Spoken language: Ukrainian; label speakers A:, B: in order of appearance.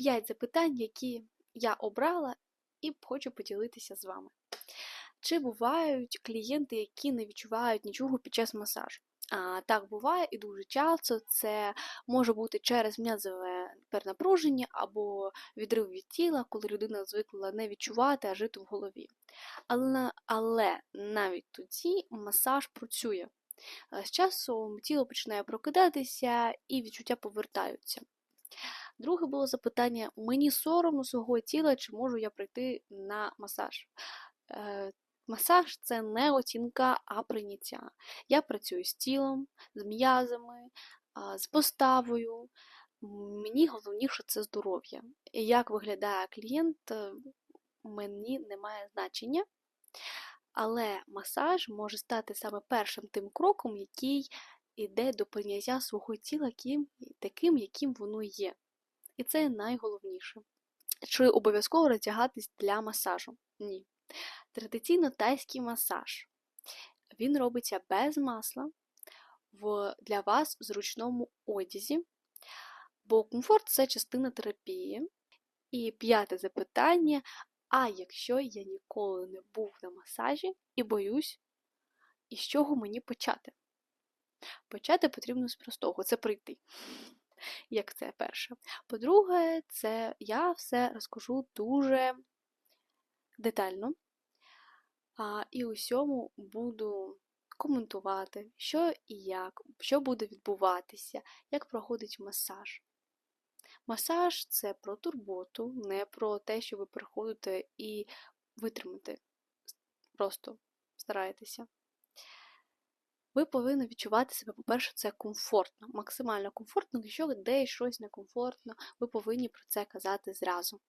A: 5 запитань, які я обрала і хочу поділитися з вами. Чи бувають клієнти, які не відчувають нічого під час масажу? А, так буває і дуже часто це може бути через м'язове перенапруження або відрив від тіла, коли людина звикла не відчувати, а жити в голові. Але, але навіть тоді масаж працює. З часом тіло починає прокидатися і відчуття повертаються. Друге було запитання: мені соромно свого тіла, чи можу я прийти на масаж? Е, Масаж це не оцінка, а прийняття. Я працюю з тілом, з м'язами, з поставою. Мені головніше це здоров'я. І як виглядає клієнт, е, мені не має значення. Але масаж може стати саме першим тим кроком, який йде до прийняття свого тіла таким, яким воно є. І це найголовніше. Чи обов'язково роздягатись для масажу? Ні. Традиційно тайський масаж. Він робиться без масла в для вас зручному одязі, бо комфорт це частина терапії. І п'яте запитання: а якщо я ніколи не був на масажі і боюсь, і з чого мені почати? Почати потрібно з простого це прийти. Як це перше. По-друге, це я все розкажу дуже детально. А, і усьому буду коментувати, що і як, що буде відбуватися, як проходить масаж. Масаж це про турботу, не про те, що ви приходите і витримати. Просто стараєтеся. Ви повинні відчувати себе, по-перше, це комфортно, максимально комфортно, якщо де щось некомфортно, ви повинні про це казати зразу.